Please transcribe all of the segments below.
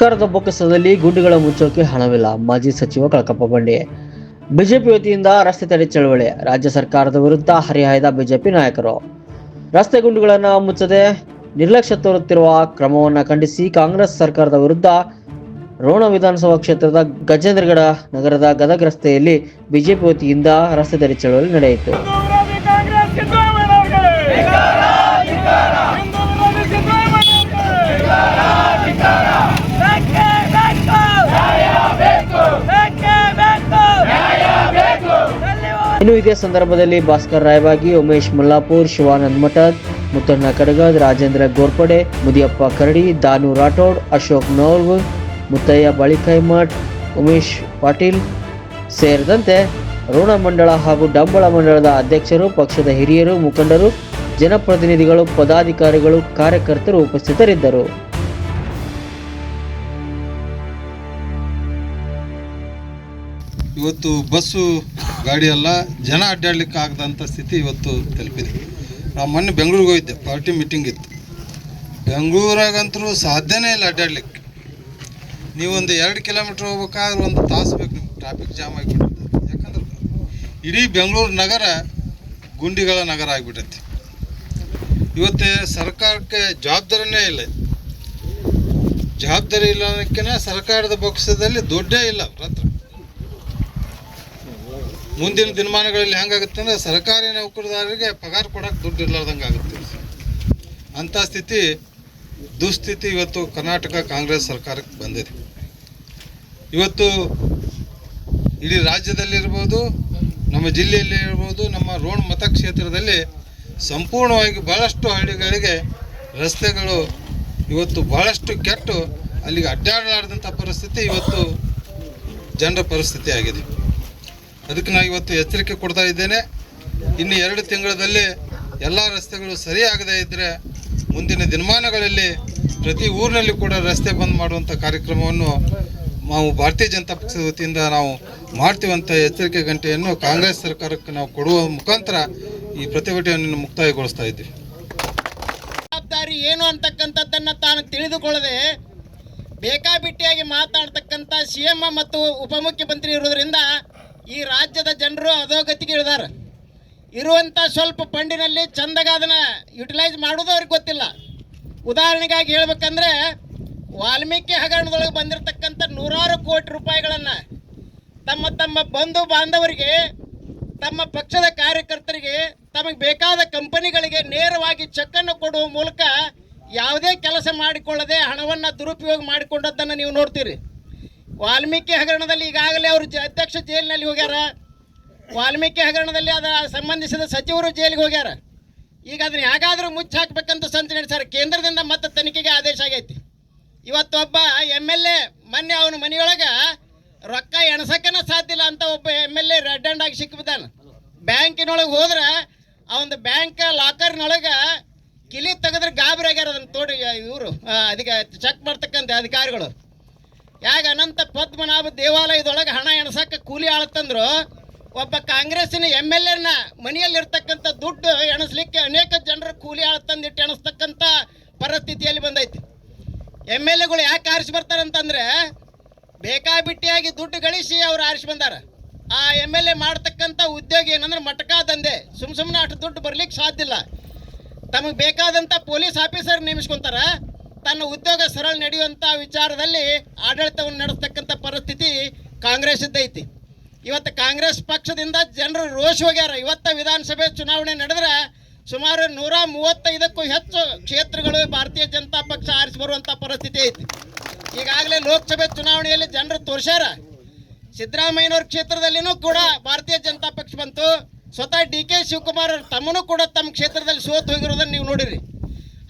ಸರ್ಕಾರದ ಬೊಕ್ಕಸದಲ್ಲಿ ಗುಂಡುಗಳ ಮುಚ್ಚೋಕೆ ಹಣವಿಲ್ಲ. ಮಾಜಿ ಸಚಿವ ಕಳಕಪ್ಪ ಬಂಡಿ. ಬಿಜೆಪಿ ವತಿಯಿಂದ ರಸ್ತೆ ತಡೆ ಚಳವಳಿ. ರಾಜ್ಯ ಸರ್ಕಾರದ ವಿರುದ್ಧ ಹರಿಹಾಯ್ದ ಬಿಜೆಪಿ ನಾಯಕರು. ರಸ್ತೆ ಗುಂಡುಗಳನ್ನು ಮುಚ್ಚದೆ ನಿರ್ಲಕ್ಷ್ಯ ತೋರುತ್ತಿರುವ ಕ್ರಮವನ್ನು ಖಂಡಿಸಿ ಕಾಂಗ್ರೆಸ್ ಸರ್ಕಾರದ ವಿರುದ್ಧ ರೋಣ ವಿಧಾನಸಭಾ ಕ್ಷೇತ್ರದ ಗಜೇಂದ್ರಗಡ ನಗರದ ಗದಗ ರಸ್ತೆಯಲ್ಲಿ ಬಿಜೆಪಿ ವತಿಯಿಂದ ರಸ್ತೆ ತಡೆ ಚಳವಳಿ ನಡೆಯಿತು ಹಿಂದೂ ವಿರೋಧಿ ಕಾಂಗ್ರೆಸ್ ಸಿದ್ದರಾಮಯ್ಯನವರಿಗೆ ಹಿಂದೂ ವಿರೋಧಿ ಸಿದ್ದರಾಮಯ್ಯನವರಿಗೆ ಬೇಕೇ ಬೇಕು. ಬೇಕೇ ಬೇಕು. ಎಲ್ಲಿವರೆಗೂ ಇನ್ನು ಇದೇ ಸಂದರ್ಭದಲ್ಲಿ ಭಾಸ್ಕರ್ ರಾಯಬಾಗಿ, ಉಮೇಶ್ ಮುಲ್ಲಾಪುರ್, ಶಿವಾನಂದ್ ಮಠದ್, ಮುತ್ತಣ್ಣ ಕಡಗದ್, ರಾಜೇಂದ್ರ ಗೋರ್ಪಡೆ, ಮುದಿಯಪ್ಪ ಕರಡಿ, ದಾನು ರಾಠೋಡ್, ಅಶೋಕ್ ನೌರ್ ಮುತ್ತಯ್ಯ ಬಳಿಕೈಮಠ್, ಉಮೇಶ್ ಪಾಟೀಲ್ ಸೇರಿದಂತೆ ಋಣ ಮಂಡಳ ಹಾಗೂ ಡಂಬಳ ಮಂಡಳದ ಅಧ್ಯಕ್ಷರು, ಪಕ್ಷದ ಹಿರಿಯರು, ಮುಖಂಡರು, ಜನಪ್ರತಿನಿಧಿಗಳು, ಪದಾಧಿಕಾರಿಗಳು, ಕಾರ್ಯಕರ್ತರು ಉಪಸ್ಥಿತರಿದ್ದರು. ಇವತ್ತು ಬಸ್ಸು ಗಾಡಿ ಎಲ್ಲ ಜನ ಅಡ್ಡಾಡ್ಲಿಕ್ಕೆ ಆಗದಂಥ ಸ್ಥಿತಿ ಇವತ್ತು ತಲುಪಿದೆ. ನಾವು ಮೊನ್ನೆ ಬೆಂಗಳೂರಿಗೆ ಹೋಗಿದ್ದೆ, ಪಾರ್ಟಿ ಮೀಟಿಂಗ್ ಇತ್ತು. ಬೆಂಗಳೂರಾಗಂತರೂ ಸಾಧ್ಯನೇ ಇಲ್ಲ ಅಡ್ಡಾಡ್ಲಿಕ್ಕೆ. ನೀವೊಂದು ಎರಡು ಕಿಲೋಮೀಟ್ರ್ ಹೋಗ್ಬೇಕಾದ್ರೆ ಒಂದು ತಾಸು ಬೇಕು ನಿಮ್ಗೆ ಟ್ರಾಫಿಕ್ ಜಾಮ್ ಆಗಿಬಿಡುತ್ತೆ. ಯಾಕಂದ್ರೆ ಇಡೀ ಬೆಂಗಳೂರು ನಗರ ಗುಂಡಿಗಳ ನಗರ ಆಗಿಬಿಟ್ಟೈತಿ ಇವತ್ತು ಸರ್ಕಾರಕ್ಕೆ ಜವಾಬ್ದಾರಿನೇ ಇಲ್ಲ. ಜವಾಬ್ದಾರಿ ಇಲ್ಲ ಅನ್ನೋಕ್ಕಿಂತ ಸರ್ಕಾರದ ಪಕ್ಷದಲ್ಲಿ ದೊಡ್ಡೇ ಇಲ್ಲ ಅವ್ರ ಹತ್ರ ಮುಂದಿನ ದಿನಮಾನಗಳಲ್ಲಿ ಹೆಂಗಾಗುತ್ತೆ ಅಂದ್ರೆ ಸರ್ಕಾರಿ ನೌಕರದಾರರಿಗೆ ಪಗಾರ ಕೊಡೋಕೆ ದುಡ್ಡು ಇರ್ಲಾರ್ದಂಗೆ ಆಗುತ್ತೆ. ಅಂಥ ಸ್ಥಿತಿ, ದುಸ್ಥಿತಿ ಇವತ್ತು ಕರ್ನಾಟಕ ಕಾಂಗ್ರೆಸ್ ಸರ್ಕಾರಕ್ಕೆ ಬಂದಿದೆ. ಇವತ್ತು ಇಡೀ ರಾಜ್ಯದಲ್ಲಿರ್ಬೋದು ನಮ್ಮ ಜಿಲ್ಲೆಯಲ್ಲಿ ಇರ್ಬೋದು, ನಮ್ಮ ರೋಣ ಮತಕ್ಷೇತ್ರದಲ್ಲಿ ಸಂಪೂರ್ಣವಾಗಿ ಭಾಳಷ್ಟು ಹಳ್ಳಿಗಳಿಗೆ ರಸ್ತೆಗಳು ಇವತ್ತು ಭಾಳಷ್ಟು ಕೆಟ್ಟು ಅಲ್ಲಿಗೆ ಅಡ್ಡಾಡಲಾರ್ದಂಥ ಪರಿಸ್ಥಿತಿ ಇವತ್ತು ಜನರ ಪರಿಸ್ಥಿತಿ ಆಗಿದೆ. ಅದಕ್ಕೆ ನಾನು ಇವತ್ತು ಎಚ್ಚರಿಕೆ ಕೊಡ್ತಾ ಇದ್ದೇನೆ. ಇನ್ನು ಎರಡು ತಿಂಗಳಲ್ಲಿ ಎಲ್ಲ ರಸ್ತೆಗಳು ಸರಿಯಾಗದೇ ಇದ್ದರೆ ಮುಂದಿನ ದಿನಮಾನಗಳಲ್ಲಿ ಪ್ರತಿ ಊರಿನಲ್ಲಿ ಕೂಡ ರಸ್ತೆ ಬಂದ್ ಮಾಡುವಂಥ ಕಾರ್ಯಕ್ರಮವನ್ನು ನಾವು ಭಾರತೀಯ ಜನತಾ ಪಕ್ಷದ ವತಿಯಿಂದ ನಾವು ಮಾಡ್ತೀವಂಥ ಎಚ್ಚರಿಕೆ ಗಂಟೆಯನ್ನು ಕಾಂಗ್ರೆಸ್ ಸರ್ಕಾರಕ್ಕೆ ನಾವು ಕೊಡುವ ಮುಖಾಂತರ ಈ ಪ್ರತಿಭಟನೆಯನ್ನು ಮುಕ್ತಾಯಗೊಳಿಸ್ತಾ ಇದ್ದೀವಿ. ಜವಾಬ್ದಾರಿ ಏನು ಅಂತಕ್ಕಂಥದ್ದನ್ನು ತಾನು ತಿಳಿದುಕೊಳ್ಳದೆ ಬೇಕಾಬಿಟ್ಟಿಯಾಗಿ ಮಾತಾಡ್ತಕ್ಕಂಥ ಸಿ ಎಂ ಮತ್ತು ಉಪಮುಖ್ಯಮಂತ್ರಿ ಇರೋದ್ರಿಂದ ಈ ರಾಜ್ಯದ ಜನರು ಅಧೋಗತಿಗೆ ಇಳಿದಾರೆ. ಇರುವಂಥ ಸ್ವಲ್ಪ ಫಂಡಿನಲ್ಲಿ ಚಂದಾಗ ಅದನ್ನು ಯುಟಿಲೈಸ್ ಮಾಡೋದು ಅವ್ರಿಗೆ ಗೊತ್ತಿಲ್ಲ. ಉದಾಹರಣೆಗಾಗಿ ಹೇಳ್ಬೇಕಂದ್ರೆ ವಾಲ್ಮೀಕಿ ಹಗರಣದೊಳಗೆ ಬಂದಿರತಕ್ಕಂಥ ನೂರಾರು ಕೋಟಿ ರೂಪಾಯಿಗಳನ್ನು ತಮ್ಮ ತಮ್ಮ ಬಂಧು ಬಾಂಧವರಿಗೆ, ತಮ್ಮ ಪಕ್ಷದ ಕಾರ್ಯಕರ್ತರಿಗೆ, ತಮಗೆ ಬೇಕಾದ ಕಂಪನಿಗಳಿಗೆ ನೇರವಾಗಿ ಚೆಕ್ಕನ್ನು ಕೊಡುವ ಮೂಲಕ ಯಾವುದೇ ಕೆಲಸ ಮಾಡಿಕೊಳ್ಳದೆ ಹಣವನ್ನು ದುರುಪಯೋಗ ಮಾಡಿಕೊಂಡದ್ದನ್ನು ನೀವು ನೋಡ್ತೀರಿ. ವಾಲ್ಮೀಕಿ ಹಗರಣದಲ್ಲಿ ಈಗಾಗಲೇ ಅವರು ಅಧ್ಯಕ್ಷ ಜೈಲಿನಲ್ಲಿ ಹೋಗ್ಯಾರ. ವಾಲ್ಮೀಕಿ ಹಗರಣದಲ್ಲಿ ಅದರ ಸಂಬಂಧಿಸಿದ ಸಚಿವರು ಜೈಲಿಗೆ ಹೋಗ್ಯಾರ. ಈಗ ಅದನ್ನ ಹೇಗಾದರೂ ಮುಚ್ಚಾಕ್ಬೇಕಂತ ಸಂತ ನಡೆಸ್ಯಾರ. ಕೇಂದ್ರದಿಂದ ಮತ್ತೆ ತನಿಖೆಗೆ ಆದೇಶ ಆಗೈತಿ. ಇವತ್ತೊಬ್ಬ ಎಂ ಎಲ್ ಎ, ಮೊನ್ನೆ ಅವನ ಮನೆಯೊಳಗೆ ರೊಕ್ಕ ಎಣಸಕ್ಕನ ಸಾಧ್ಯ ಇಲ್ಲ ಅಂತ ಒಬ್ಬ M L A red hand ಆಗಿ ಸಿಕ್ಕಿಬಿದ್ದಾನೆ ಬ್ಯಾಂಕಿನೊಳಗೆ ಹೋದ್ರೆ ಅವನ ಬ್ಯಾಂಕ್ ಲಾಕರ್ನೊಳಗೆ ಕಿಲಿ ತೆಗೆದ್ರೆ ಗಾಬರಿ ಆಗ್ಯಾರ ಅದನ್ನ ತೋಡಿ ಇವರು ಅದಕ್ಕೆ ಚೆಕ್ ಮಾಡ್ತಕ್ಕಂಥ ಅಧಿಕಾರಿಗಳು. ಯಾಗ ಅನಂತ ಪದ್ಮನಾಭ ದೇವಾಲಯದೊಳಗೆ ಹಣ ಎಣಸಕ್ಕೆ ಕೂಲಿ ಆಳತ್ತಂದ್ರು, ಒಬ್ಬ ಕಾಂಗ್ರೆಸ್ಸಿನ ಎಂ ಎಲ್ ಎನ ಮನೆಯಲ್ಲಿರ್ತಕ್ಕಂಥ ದುಡ್ಡು ಎಣಸಲಿಕ್ಕೆ ಅನೇಕ ಜನರು ಕೂಲಿ ಆಳ ತಂದಿಟ್ಟು ಎಣಿಸ್ತಕ್ಕಂಥ ಪರಿಸ್ಥಿತಿಯಲ್ಲಿ ಬಂದೈತಿ. ಎಂ ಎಲ್ ಎಗಳು ಯಾಕೆ ಆರಿಸಿ ಬರ್ತಾರಂತಂದ್ರೆ, ಬೇಕಾಬಿಟ್ಟಿಯಾಗಿ ದುಡ್ಡು ಗಳಿಸಿ ಅವ್ರು ಆರಿಸಿ ಬಂದಾರ. ಆ ಎಂ ಎಲ್ ಎ ಮಾಡ್ತಕ್ಕಂಥ ಉದ್ಯೋಗ ಏನಂದ್ರೆ ಮಟಕಾ ದಂಧೆ, ಸುಮ್ ಸುಮ್ಮನೆ ಅಷ್ಟು ದುಡ್ಡು ಬರ್ಲಿಕ್ಕೆ ಸಾಧ್ಯ ಇಲ್ಲ. ತಮಗೆ ಬೇಕಾದಂಥ ಪೊಲೀಸ್ ಆಫೀಸರ್ ನೇಮಿಸ್ಕೊಂತಾರ ತನ್ನ ಉದ್ಯೋಗ ಸರಳ ನಡೆಯುವಂಥ ವಿಚಾರದಲ್ಲಿ ಆಡಳಿತವನ್ನು ನಡೆಸ್ತಕ್ಕಂಥ ಪರಿಸ್ಥಿತಿ ಕಾಂಗ್ರೆಸ್ ಇದ್ದೈತಿ ಇವತ್ತು ಕಾಂಗ್ರೆಸ್ ಪಕ್ಷದಿಂದ ಜನರು ರೋಷ ಹೋಗ್ಯಾರ. ಇವತ್ತ ವಿಧಾನಸಭೆ ಚುನಾವಣೆ ನಡೆದ್ರೆ ಸುಮಾರು ನೂರ ಮೂವತ್ತೈದಕ್ಕೂ ಹೆಚ್ಚು ಕ್ಷೇತ್ರಗಳು ಭಾರತೀಯ ಜನತಾ ಪಕ್ಷ ಆರಿಸಿ ಬರುವಂಥ ಪರಿಸ್ಥಿತಿ ಐತಿ. ಈಗಾಗಲೇ ಲೋಕಸಭೆ ಚುನಾವಣೆಯಲ್ಲಿ ಜನರು ತೋರ್ಸ್ಯಾರ. ಸಿದ್ದರಾಮಯ್ಯನವ್ರ ಕ್ಷೇತ್ರದಲ್ಲಿನೂ ಕೂಡ ಭಾರತೀಯ ಜನತಾ ಪಕ್ಷ ಬಂತು. ಸ್ವತಃ ಡಿ ಕೆ ಶಿವಕುಮಾರ್ ತಮ್ಮನೂ ಕೂಡ ತಮ್ಮ ಕ್ಷೇತ್ರದಲ್ಲಿ ಸೋತು ಹೋಗಿರೋದನ್ನು ನೀವು ನೋಡಿರಿ.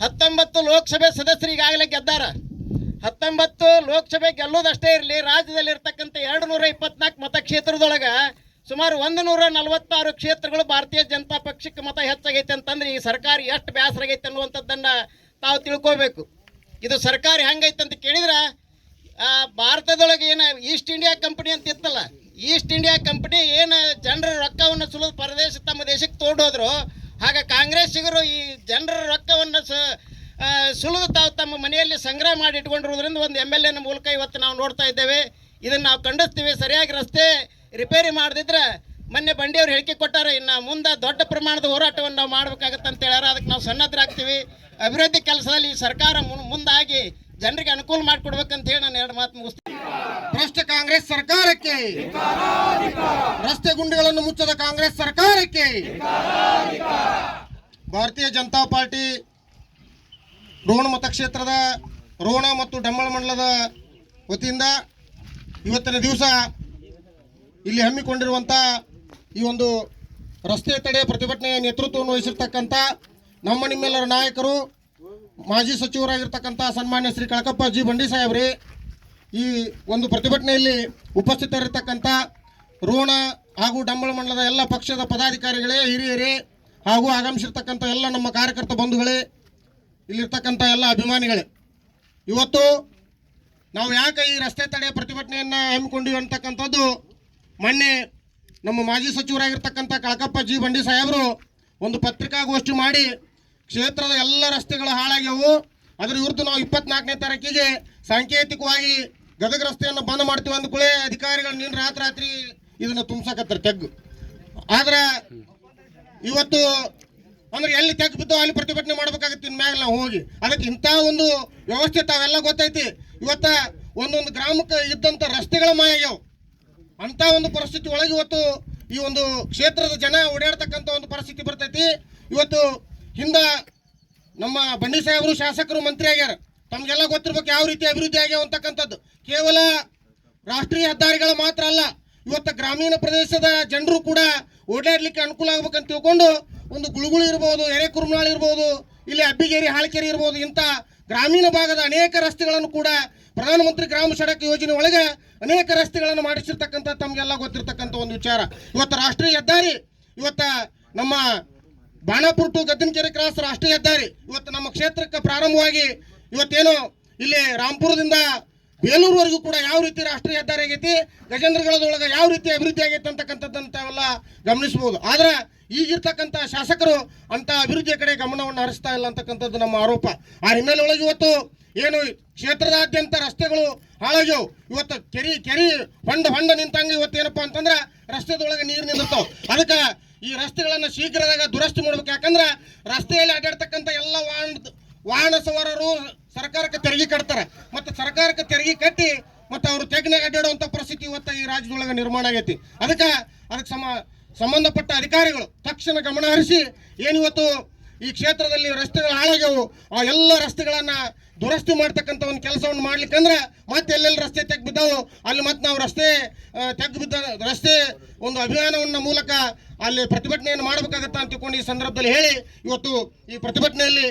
ಹತ್ತೊಂಬತ್ತು ಲೋಕಸಭೆ ಸದಸ್ಯರು ಈಗಾಗಲೇ ಗೆದ್ದಾರ. ಹತ್ತೊಂಬತ್ತು ಲೋಕಸಭೆ ಗೆಲ್ಲೋದಷ್ಟೇ ಇರಲಿ ರಾಜ್ಯದಲ್ಲಿ ಇರ್ತಕ್ಕಂಥ ಎರಡು ನೂರ ಇಪ್ಪತ್ನಾಲ್ಕು ಮತಕ್ಷೇತ್ರದೊಳಗೆ ಸುಮಾರು ಒಂದು ನೂರ ನಲವತ್ತಾರು ಕ್ಷೇತ್ರಗಳು ಭಾರತೀಯ ಜನತಾ ಪಕ್ಷಕ್ಕೆ ಮತ ಹೆಚ್ಚಾಗೈತೆ ಅಂತಂದ್ರೆ ಈ ಸರ್ಕಾರ ಎಷ್ಟು ಬೇಸರ ಆಗೈತೆ ಅನ್ನುವಂಥದ್ದನ್ನು ತಾವು ತಿಳ್ಕೋಬೇಕು. ಇದು ಸರ್ಕಾರ ಹೆಂಗೈತೆ ಅಂತ ಕೇಳಿದ್ರೆ ಭಾರತದೊಳಗೆ ಏನು ಈಸ್ಟ್ ಇಂಡಿಯಾ ಕಂಪನಿ ಅಂತ ಇತ್ತಲ್ಲ ಈಸ್ಟ್ ಇಂಡಿಯಾ ಕಂಪನಿ ಏನು ಜನರ ರೊಕ್ಕವನ್ನು ಸುಲಿದು ಪರದೇಶ ತಮ್ಮ ದೇಶಕ್ಕೆ ತೊಗೊಂಡೋದ್ರು, ಆಗ ಕಾಂಗ್ರೆಸ್ಸಿಗರು ಈ ಜನರ ರೊಕ್ಕವನ್ನು ಸ ಸುಲಿದು ತಾವು ತಮ್ಮ ಮನೆಯಲ್ಲಿ ಸಂಗ್ರಹ ಮಾಡಿ ಇಟ್ಕೊಂಡಿರೋದ್ರಿಂದ ಒಂದು ಎಂ ಎಲ್ ಎನ ಮೂಲಕ ಇವತ್ತು ನಾವು ನೋಡ್ತಾ ಇದ್ದೇವೆ. ಇದನ್ನು ನಾವು ಖಂಡಿಸ್ತೀವಿ. ಸರಿಯಾಗಿ ರಸ್ತೆ ರಿಪೇರಿ ಮಾಡದಿದ್ರೆ ಮೊನ್ನೆ ಬಂಡಿಯವ್ರು ಹೇಳಿಕೆ ಕೊಟ್ಟಾರೆ, ಇನ್ನು ಮುಂದೆ ದೊಡ್ಡ ಪ್ರಮಾಣದ ಹೋರಾಟವನ್ನು ನಾವು ಮಾಡಬೇಕಾಗತ್ತೆ ಅಂತ ಹೇಳ್ಯಾರ. ಅದಕ್ಕೆ ನಾವು ಸನ್ನದ್ಧರಾಗ್ತೀವಿ. ಅಭಿವೃದ್ಧಿ ಕೆಲಸದಲ್ಲಿ ಸರ್ಕಾರ ಮುಂದಾಗಿ ಜನರಿಗೆ ಅನುಕೂಲ ಮಾಡಿಕೊಡ್ಬೇಕಂತ ಹೇಳಿ ನಾನು ಎರಡು ಮಾತು ಮುಗಿಸ್ತೀನಿ. ಭ್ರಷ್ಟ ಕಾಂಗ್ರೆಸ್ ಸರ್ಕಾರಕ್ಕೆ, ರಸ್ತೆ ಗುಂಡಿಗಳನ್ನು ಮುಚ್ಚದ ಕಾಂಗ್ರೆಸ್ ಸರ್ಕಾರಕ್ಕೆ ಭಾರತೀಯ ಜನತಾ ಪಾರ್ಟಿ ರೋಣ ಮತಕ್ಷೇತ್ರದ ರೋಣ ಮತ್ತು ಡಮ್ಮಳ ಮಂಡಲದ ವತಿಯಿಂದ ಇವತ್ತಿನ ದಿವಸ ಇಲ್ಲಿ ಹಮ್ಮಿಕೊಂಡಿರುವಂಥ ಈ ಒಂದು ರಸ್ತೆ ತಡೆ ಪ್ರತಿಭಟನೆಯ ನೇತೃತ್ವವನ್ನು ವಹಿಸಿರ್ತಕ್ಕಂಥ ನಮ್ಮ ನಿಮ್ಮೆಲ್ಲರ ನಾಯಕರು, ಮಾಜಿ ಸಚಿವರಾಗಿರ್ತಕ್ಕಂಥ ಸನ್ಮಾನ್ಯ ಶ್ರೀ ಕಳಕಪ್ಪ ಜಿ ಬಂಡಿ ಸಾಹೇಬ್ರಿ, ಈ ಒಂದು ಪ್ರತಿಭಟನೆಯಲ್ಲಿ ಉಪಸ್ಥಿತರಿರ್ತಕ್ಕಂಥ ರೋಣ ಹಾಗೂ ಡಂಬಳ ಮಂಡಲದ ಎಲ್ಲ ಪಕ್ಷದ ಪದಾಧಿಕಾರಿಗಳೇ, ಹಿರಿಯರೇ ಹಾಗೂ ಆಗಮಿಸಿರ್ತಕ್ಕಂಥ ಎಲ್ಲ ನಮ್ಮ ಕಾರ್ಯಕರ್ತ ಬಂಧುಗಳೇ, ಇಲ್ಲಿರ್ತಕ್ಕಂಥ ಎಲ್ಲ ಅಭಿಮಾನಿಗಳೇ. ಇವತ್ತು ನಾವು ಯಾಕೆ ಈ ರಸ್ತೆ ತಡೆ ಪ್ರತಿಭಟನೆಯನ್ನು ಹಮ್ಮಿಕೊಂಡಿವಿ ಅಂತಕ್ಕಂಥದ್ದು, ಮೊನ್ನೆ ನಮ್ಮ ಮಾಜಿ ಸಚಿವರಾಗಿರ್ತಕ್ಕಂಥ ಕಳಕಪ್ಪ ಜಿ ಬಂಡಿ ಸಾಹೇಬರು ಒಂದು ಪತ್ರಿಕಾಗೋಷ್ಠಿ ಮಾಡಿ ಕ್ಷೇತ್ರದ ಎಲ್ಲ ರಸ್ತೆಗಳು ಹಾಳಾಗ್ಯವು, ಅದರ ವಿರುದ್ಧ ನಾವು ಇಪ್ಪತ್ನಾಲ್ಕನೇ ತಾರೀಕಿಗೆ ಸಾಂಕೇತಿಕವಾಗಿ ಗದಗ ರಸ್ತೆಯನ್ನು ಬಂದ್ ಮಾಡ್ತೀವಿ ಅಂದ್ಕೂಳೆ ಅಧಿಕಾರಿಗಳು ನಿನ್ನ ರಾತ್ರಿ ರಾತ್ರಿ ಇದನ್ನು ತುಂಬಿಸಕತ್ತಾರೆ ತೆಗ್ಗು. ಆದ್ರೆ ಇವತ್ತು ಅಂದ್ರೆ ಎಲ್ಲಿ ತೆಗ್ ಬಿದ್ದು ಅಲ್ಲಿ ಪ್ರತಿಭಟನೆ ಮಾಡ್ಬೇಕಾಗತ್ತೆ ಇನ್ಮ್ಯಾಗ ನಾವು ಹೋಗಿ. ಅದಕ್ಕೆ ಇಂಥ ಒಂದು ವ್ಯವಸ್ಥೆ ತಾವೆಲ್ಲ ಗೊತ್ತೈತಿ. ಇವತ್ತ ಒಂದೊಂದು ಗ್ರಾಮಕ್ಕೆ ಇದ್ದಂಥ ರಸ್ತೆಗಳ ಮಾಯ ಆಗ್ಯಾವ. ಅಂತ ಒಂದು ಪರಿಸ್ಥಿತಿ ಒಳಗೆ ಇವತ್ತು ಈ ಒಂದು ಕ್ಷೇತ್ರದ ಜನ ಓಡಾಡ್ತಕ್ಕಂಥ ಒಂದು ಪರಿಸ್ಥಿತಿ ಬರ್ತೈತಿ. ಇವತ್ತು ಹಿಂದ ನಮ್ಮ ಬಂಡಿ ಸಾಹೇಬರು, ಶಾಸಕರು, ಮಂತ್ರಿ ಆಗ್ಯಾರ. ತಮಗೆಲ್ಲ ಗೊತ್ತಿರ್ಬೇಕು ಯಾವ ರೀತಿ ಅಭಿವೃದ್ಧಿ ಆಗ್ಯಾವ ಅಂತಕ್ಕಂಥದ್ದು. ಕೇವಲ ರಾಷ್ಟ್ರೀಯ ಹೆದ್ದಾರಿಗಳು ಮಾತ್ರ ಅಲ್ಲ, ಇವತ್ತು ಗ್ರಾಮೀಣ ಪ್ರದೇಶದ ಜನರು ಕೂಡ ಓಡಾಡ್ಲಿಕ್ಕೆ ಅನುಕೂಲ ಆಗ್ಬೇಕಂತ ತಿಳ್ಕೊಂಡು ಒಂದು ಗುಳುಗುಳು ಇರ್ಬೋದು ಎರೆಕುರುಮನಾಳ್ ಇರ್ಬೋದು, ಇಲ್ಲಿ ಅಬ್ಬಿಗೇರಿ, ಹಾಳಕೆರೆ ಇರ್ಬೋದು, ಇಂಥ ಗ್ರಾಮೀಣ ಭಾಗದ ಅನೇಕ ರಸ್ತೆಗಳನ್ನು ಕೂಡ ಪ್ರಧಾನಮಂತ್ರಿ ಗ್ರಾಮ ಸಡಕ್ ಯೋಜನೆ ಒಳಗೆ ಅನೇಕ ರಸ್ತೆಗಳನ್ನು ಮಾಡಿಸಿರ್ತಕ್ಕಂಥ ತಮಗೆಲ್ಲ ಗೊತ್ತಿರ್ತಕ್ಕಂಥ ಒಂದು ವಿಚಾರ. ಇವತ್ತು ರಾಷ್ಟ್ರೀಯ ಹೆದ್ದಾರಿ, ಇವತ್ತ ನಮ್ಮ ಬಾಣಾಪುರ ಟು ಗದ್ದನಕೆರೆ ಕ್ರಾಸ್ ರಾಷ್ಟ್ರೀಯ ಹೆದ್ದಾರಿ, ಇವತ್ತು ನಮ್ಮ ಕ್ಷೇತ್ರಕ್ಕೆ ಪ್ರಾರಂಭವಾಗಿ ಇವತ್ತೇನು ಇಲ್ಲಿ ರಾಂಪುರದಿಂದ ಬೇಲೂರುವರೆಗೂ ಕೂಡ ಯಾವ ರೀತಿ ರಾಷ್ಟ್ರೀಯ ಹೆದ್ದಾರಿ ಆಗೈತಿ ಗಜೇಂದ್ರಗಳದೊಳಗೆ ಯಾವ ರೀತಿ ಅಭಿವೃದ್ಧಿ ಆಗೈತೆ ಅಂತಕ್ಕಂಥದ್ದನ್ನು ಗಮನಿಸಬಹುದು. ಆದ್ರೆ ಈಗಿರ್ತಕ್ಕಂಥ ಶಾಸಕರು ಅಂತ ಅಭಿವೃದ್ಧಿಯ ಕಡೆ ಗಮನವನ್ನು ಹರಿಸ್ತಾ ಇಲ್ಲ ಅಂತಕ್ಕಂಥದ್ದು ನಮ್ಮ ಆರೋಪ. ಆ ಹಿನ್ನೆಲೆಯೊಳಗೆ ಇವತ್ತು ಏನು ಕ್ಷೇತ್ರದಾದ್ಯಂತ ರಸ್ತೆಗಳು ಹಾಳಾಗ್ಯವು. ಇವತ್ತು ಕೆರಿ ಕೆರಿ ಹೊಂಡ ಹೊಂಡ ನಿಂತಂಗೆ ಇವತ್ತೇನಪ್ಪ ಅಂತಂದ್ರೆ ರಸ್ತೆದೊಳಗೆ ನೀರು ನಿಂತವು ಅದಕ್ಕೆ ಈ ರಸ್ತೆಗಳನ್ನು ಶೀಘ್ರದಾಗ ದುರಸ್ತಿ ಮಾಡ್ಬೇಕು. ಯಾಕಂದ್ರೆ ರಸ್ತೆಯಲ್ಲಿ ಅಡ್ಡಾಡ್ತಕ್ಕಂಥ ಎಲ್ಲ ವಾಹನ ವಾಹನ ಸವಾರರು ಸರ್ಕಾರಕ್ಕೆ ತೆರಿಗೆ ಕಟ್ತಾರೆ. ಮತ್ತು ಸರ್ಕಾರಕ್ಕೆ ತೆರಿಗೆ ಕಟ್ಟಿ ಮತ್ತು ಅವರು ತೆಗ್ನಾಗ ಅಡ್ಡಾಡುವಂಥ ಪರಿಸ್ಥಿತಿ ಇವತ್ತು ಈ ರಾಜ್ಯದೊಳಗೆ ನಿರ್ಮಾಣ ಆಗೈತಿ. ಅದಕ್ಕೆ ಅದಕ್ಕೆ ಸಮ, ಸಂಬಂಧಪಟ್ಟ ಅಧಿಕಾರಿಗಳು ತಕ್ಷಣ ಗಮನ ಹರಿಸಿ ಏನಿವತ್ತು ಈ ಕ್ಷೇತ್ರದಲ್ಲಿ ರಸ್ತೆಗಳು ಹಾಳಾಗ್ಯವು, ಆ ಎಲ್ಲ ರಸ್ತೆಗಳನ್ನ ದುರಸ್ತಿ ಮಾಡ್ತಕ್ಕಂಥ ಒಂದು ಕೆಲಸವನ್ನು ಮಾಡ್ಲಿಕ್ಕಂದ್ರೆ ಮತ್ತೆ ಎಲ್ಲೆಲ್ಲಿ ರಸ್ತೆ ತೆಗ್ದು ಬಿದ್ದವು ಅಲ್ಲಿ ಮತ್ತೆ ನಾವು ರಸ್ತೆ ತೆಗ್ದು ರಸ್ತೆ ಒಂದು ಅಭಿಯಾನವನ್ನ ಮೂಲಕ ಅಲ್ಲಿ ಪ್ರತಿಭಟನೆಯನ್ನು ಮಾಡಬೇಕಾಗತ್ತ ಅಂತ ತಿಳ್ಕೊಂಡು ಈ ಸಂದರ್ಭದಲ್ಲಿ ಹೇಳಿ ಇವತ್ತು ಈ ಪ್ರತಿಭಟನೆಯಲ್ಲಿ